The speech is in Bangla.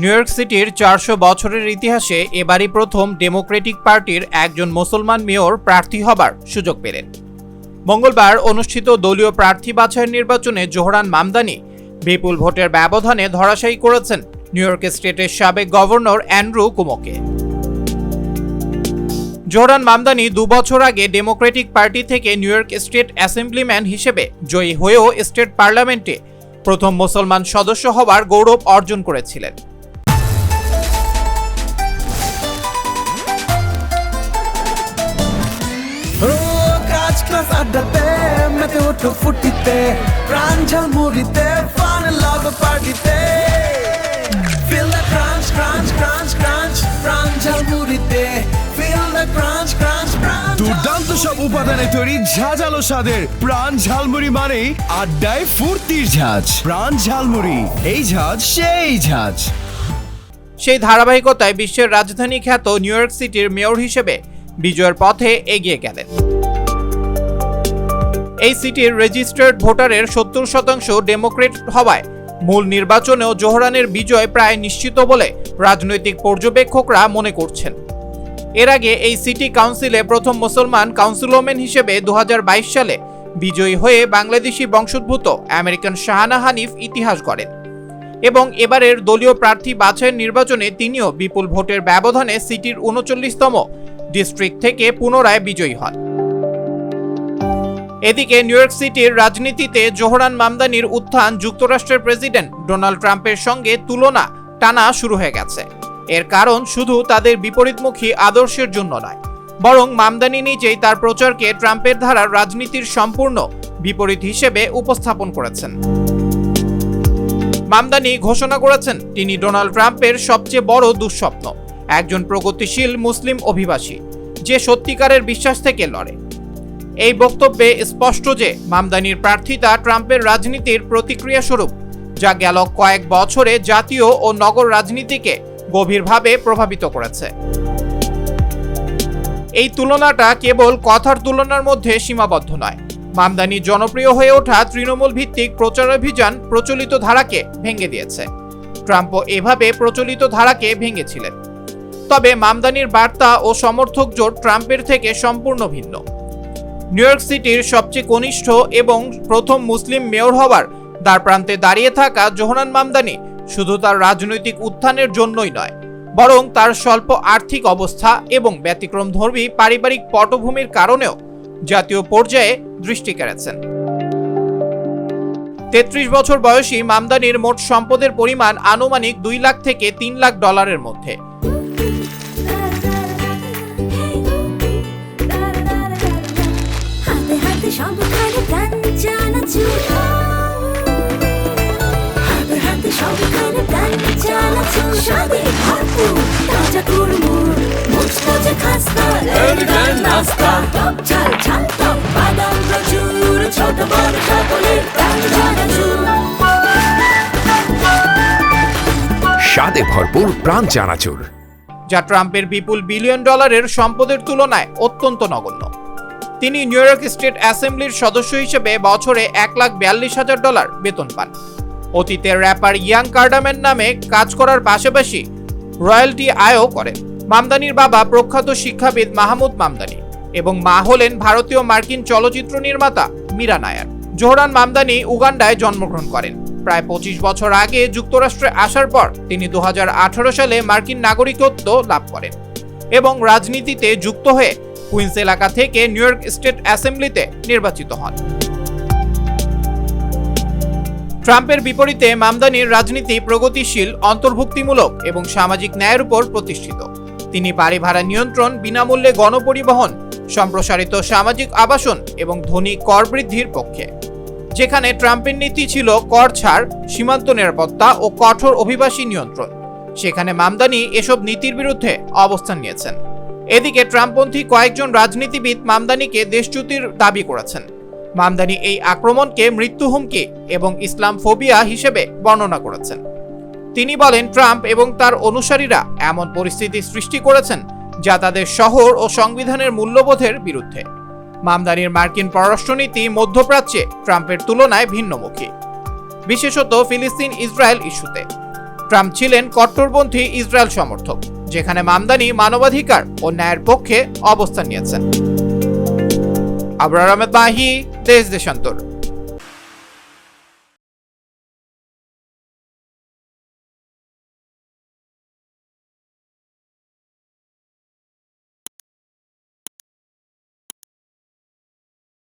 নিউ ইয়র্ক সিটির চারশো বছরের ইতিহাসে এবারই প্রথম ডেমোক্রেটিক পার্টির একজন মুসলমান মেয়র প্রার্থী হবার সুযোগ পেলেন। মঙ্গলবার অনুষ্ঠিত দলীয় প্রার্থী বাছাইয়ের নির্বাচনে জোহরান মামদানি বিপুল ভোটের ব্যবধানে ধরাশায়ী করেছেন নিউ ইয়র্ক স্টেটের সাবেক গভর্নর অ্যান্ড্রু কুমোকে। জোহরান মামদানি দু বছর আগে ডেমোক্রেটিক পার্টি থেকে নিউ ইয়র্ক স্টেট অ্যাসেম্বলিম্যান হিসেবে জয়ী হয়েও স্টেট পার্লামেন্টে প্রথম মুসলমান সদস্য হবার গৌরব অর্জন করেছিলেন। ফুটিতে প্রাণ ঝালমুড়িতে ফান লাভ পার্টিতে সব উপাদানে তৈরি ঝাঁঝালো স্বাদের প্রাণ ঝালমুড়ি মানেই আড্ডায় ফুর্তির ঝাঁজ। প্রাণ ঝালমুড়ি, এই ঝাঁজ, সেই ঝাঁজ। সেই ধারাবাহিকতায় বিশ্বের রাজধানী খ্যাত নিউ ইয়র্ক সিটির মেয়র হিসেবে বিজয়ের পথে এগিয়ে গেলেন। এই সিটির রেজিস্টার্ড ভোটারের সত্তর শতাংশ ডেমোক্রেট হওয়ায় মূল নির্বাচনেও জোহরানের বিজয় প্রায় নিশ্চিত বলে রাজনৈতিক পর্যবেক্ষকরা মনে করছেন। এর আগে এই সিটি কাউন্সিলে প্রথম মুসলমান কাউন্সিলম্যান হিসেবে দু হাজার বাইশ সালে বিজয়ী হয়ে বাংলাদেশি বংশোদ্ভূত আমেরিকান শাহানা হানিফ ইতিহাস গড়েন। এবং এবারের দলীয় প্রার্থী বাছাইয়ের নির্বাচনে তিনিও বিপুল ভোটের ব্যবধানে সিটির উনচল্লিশতম ডিস্ট্রিক্ট থেকে পুনরায় বিজয়ী হন। এদিকে নিউ ইয়র্ক সিটির রাজনীতিতে জোহরান মামদানির উত্থান যুক্তরাষ্ট্রের প্রেসিডেন্ট ডোনাল্ড ট্রাম্পের সঙ্গে তুলনা টানা শুরু হয়ে গেছে। এর কারণ শুধু তাদের বিপরীতমুখী আদর্শের জন্য নয়, বরং মামদানি নিজেই তার প্রচারকে ট্রাম্পের ধারার রাজনীতির সম্পূর্ণ বিপরীত হিসেবে উপস্থাপন করেছেন। মামদানি ঘোষণা করেছেন, তিনি ডোনাল্ড ট্রাম্পের সবচেয়ে বড় দুঃস্বপ্ন, একজন প্রগতিশীল মুসলিম অভিবাসী, যে সত্যিকারের বিশ্বাস থেকে লড়ে। এই বক্তব্যে স্পষ্ট যে মামদানির প্রার্থিতা ট্রাম্পের রাজনীতির প্রতিক্রিয়া স্বরূপ যা গেল কয়েক বছরে জাতীয় ও নগর রাজনীতিকে গভীরভাবে প্রভাবিত করেছে। এই তুলনাটা কেবল কথার তুলনার মধ্যে সীমাবদ্ধ নয়। মামদানি জনপ্রিয় হয়ে ওঠা তৃণমূল ভিত্তিক প্রচারাভিযান প্রচলিত ধারাকে ভেঙে দিয়েছে। ট্রাম্পও এভাবে প্রচলিত ধারাকে ভেঙেছিলেন। তবে মামদানির বার্তা ও সমর্থক জোট ট্রাম্পের থেকে সম্পূর্ণ ভিন্ন। নিউ ইয়র্ক সিটির সবচেয়ে কনিষ্ঠ এবং প্রথম মুসলিম মেয়র হওয়ার দ্বার প্রান্তে দাঁড়িয়ে থাকা জোহরান মামদানি শুধু তার রাজনৈতিক উত্থানের জন্যই নয়, বরং তার স্বল্প আর্থিক অবস্থা এবং ব্যতিক্রমধর্মী পারিবারিক পটভূমির কারণেও জাতীয় পর্যায়ে দৃষ্টি কেড়েছেন। তেত্রিশ বছর বয়সী মামদানির মোট সম্পদের পরিমাণ আনুমানিক দুই লাখ থেকে তিন লাখ ডলারের মধ্যে। হাতে স্বাদে ভরপুর প্রাণ চানাচুর। যা ট্রাম্পের বিপুল বিলিয়ন ডলারের সম্পদের তুলনায় অত্যন্ত নগণ্য। তিনি নিউ ইয়র্ক স্টেট অ্যাসেম্বলির সদস্য হিসেবে বছরে এক লাখ বিয়াল্লিশ হাজার ডলার বেতন পান। অতীতে র্যাপার ইয়াং কার্ডামের নামে কাজ করার পাশাপাশি রয়্যালটি আয়ও করেন। মামদানির বাবা প্রখ্যাত শিক্ষাবিদ মাহমুদ মামদানি এবং মা হলেন ভারতীয় মার্কিন চলচ্চিত্র নির্মাতা মীরা নায়ার। জোহরান মামদানি উগান্ডায় জন্মগ্রহণ করেন। প্রায় পঁচিশ বছর আগে যুক্তরাষ্ট্রে আসার পর তিনি দু সালে মার্কিন নাগরিকত্ব লাভ করেন এবং রাজনীতিতে যুক্ত হয়ে কুইন্স এলাকা থেকে নিউ ইয়র্ক স্টেট অ্যাসেম্বলিতে নির্বাচিত হন। ট্রাম্পের বিপরীতে মামদানির রাজনীতি প্রগতিশীল, অন্তর্ভুক্তিমূলক এবং সামাজিক ন্যায়ের উপর প্রতিষ্ঠিত। তিনি বাড়ি ভাড়া নিয়ন্ত্রণ, বিনামূল্যে গণপরিবহন, সম্প্রসারিত সামাজিক আবাসন এবং ধনী কর বৃদ্ধির পক্ষে। যেখানে ট্রাম্পের নীতি ছিল কর ছাড়, সীমান্ত নিরাপত্তা ও কঠোর অভিবাসী নিয়ন্ত্রণ। সেখানে মামদানি এসব নীতির বিরুদ্ধে অবস্থান নিয়েছেন। এদিকে ট্রাম্পপন্থী কয়েকজন রাজনীতিবিদ মামদানিকে দেশচ্যুতির দাবি করেছেন। মামদানি এই আক্রমণকে মৃত্যু হুমকি এবং ইসলাম ফোবিয়া হিসেবে বর্ণনা করেছেন। তিনি বলেন, ট্রাম্প এবং তার অনুসারীরা এমন পরিস্থিতি সৃষ্টি করেছেন যা তাদের শহর ও সংবিধানের মূল্যবোধের বিরুদ্ধে। মামদানির মার্কিন পররাষ্ট্রনীতি মধ্যপ্রাচ্যে ট্রাম্পের তুলনায় ভিন্নমুখী, বিশেষত ফিলিস্তিন ইসরায়েল ইস্যুতে। ট্রাম্প ছিলেন কট্টরপন্থী ইসরায়েল সমর্থক, যেখানে মামদানি মানবাধিকার ও ন্যায়ের পক্ষে অবস্থান নিয়েছেন। আবরার আহমেদ মাহি, দেশ দেশান্তর।